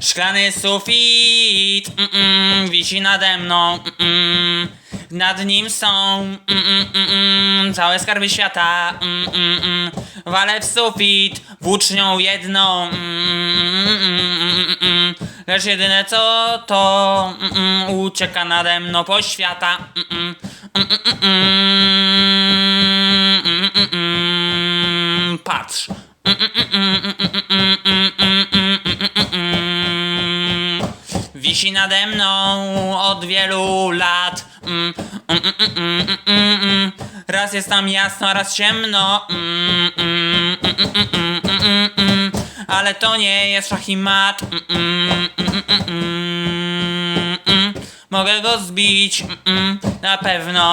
Szklany sufit mm, mm, wisi nade mną. Mm, nad nim są całe skarby świata. Walę w sufit włócznią jedną. Mm, mm, mm, mm. Lecz jedyne co to mm, mm, ucieka nade mną po świata. Mm, mm, mm, mm, mm, mm, mm. Patrz. Wisi nade mną od wielu lat. Mm, mm, mm, mm, mm, mm, mm. Raz jest tam jasno, raz ciemno. Mm, mm, mm, mm, mm, mm, mm, mm. Ale to nie jest szach. Mm, mm, mm, mm, mm, mm. Mogę go zbić, mm, mm, na pewno.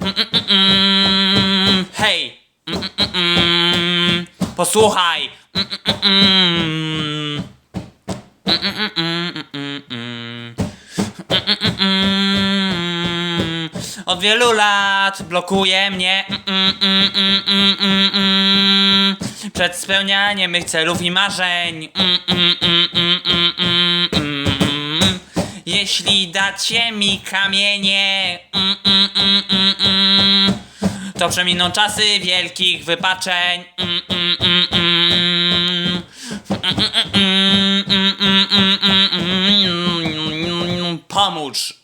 Mm, mm, mm. Hej! Mm, mm, mm. Posłuchaj! Mm, mm, mm. Od wielu lat blokuje mnie przed spełnianiem mych celów i marzeń. Jeśli dacie mi kamienie, to przeminą czasy wielkich wypaczeń. Pomóż.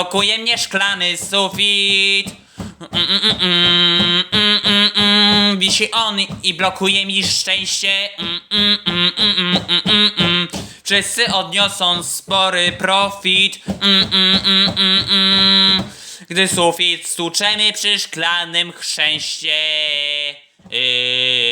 Blokuje mnie szklany sufit. Wisi on i blokuje mi szczęście. Wszyscy odniosą spory profit. Gdy sufit stłuczemy przy szklanym chrzęście. Yy.